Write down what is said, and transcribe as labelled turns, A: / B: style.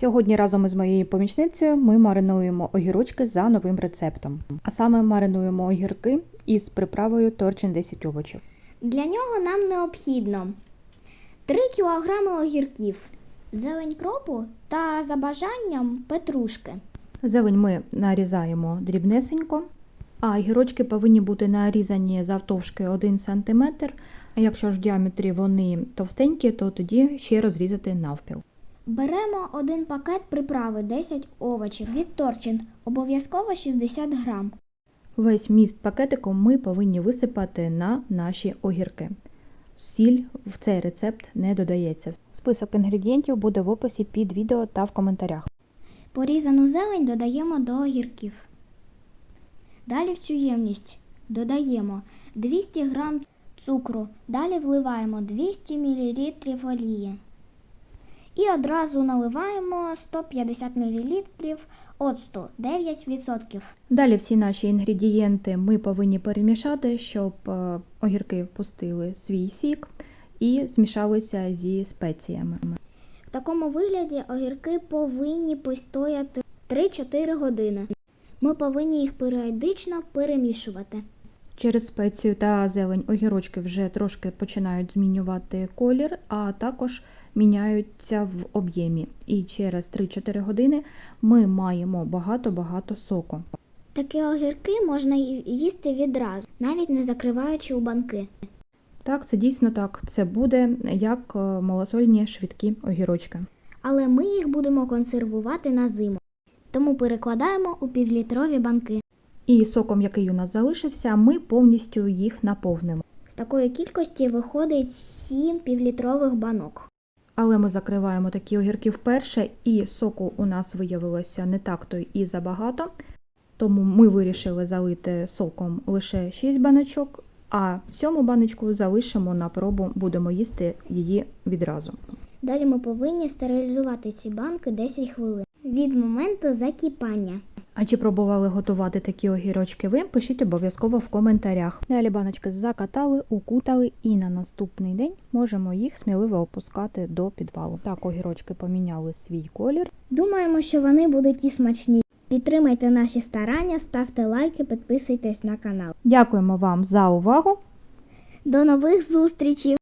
A: Сьогодні разом із моєю помічницею ми маринуємо огірочки за новим рецептом. А саме маринуємо огірки із приправою торчин 10 овочів.
B: Для нього нам необхідно 3 кг огірків, зелень кропу та за бажанням петрушки.
A: Зелень ми нарізаємо дрібнесенько, а огірочки повинні бути нарізані завтовшки 1 см. А якщо ж в діаметрі вони товстенькі, то тоді ще розрізати навпіл.
B: Беремо один пакет приправи 10 овочів від торчин, обов'язково 60 грам.
A: Весь міст пакетику ми повинні висипати на наші огірки. Сіль в цей рецепт не додається. Список інгредієнтів буде в описі під відео та в коментарях.
B: Порізану зелень додаємо до огірків. Далі в цю ємність додаємо 200 грам цукру. Далі вливаємо 200 мл олії. І одразу наливаємо 150 мл оцту 9%.
A: Далі всі наші інгредієнти ми повинні перемішати, щоб е, огірки впустили свій сік і змішалися зі спеціями.
B: В такому вигляді огірки повинні постояти 3-4 години. Ми повинні їх періодично перемішувати.
A: Через спецію та зелень огірочки вже трошки починають змінювати колір, а також міняються в об'ємі. І через 3-4 години ми маємо багато-багато соку.
B: Такі огірки можна їсти відразу, навіть не закриваючи у банки.
A: Так, це дійсно так. Це буде як е, малосольні швидкі огірочки.
B: Але ми їх будемо консервувати на зиму. Тому перекладаємо у півлітрові банки.
A: І соком, який у нас залишився, ми повністю їх наповнимо.
B: З такої кількості виходить 7 півлітрових банок.
A: Але ми закриваємо такі огірки вперше, і соку у нас виявилося не так то і забагато. Тому ми вирішили залити соком лише 6 баночок, а сьому баночку залишимо на пробу, будемо їсти її відразу.
B: Далі ми повинні стерилізувати ці банки 10 хвилин від моменту закипання.
A: А чи пробували готувати такі огірочки ви? Пишіть обов'язково в коментарях. Далі баночки закатали, укутали і на наступний день можемо їх сміливо опускати до підвалу. Так, огірочки поміняли свій колір.
B: Думаємо, що вони будуть і смачні. Підтримайте наші старання, ставте лайки, підписуйтесь на канал.
A: Дякуємо вам за увагу!
B: До нових зустрічей!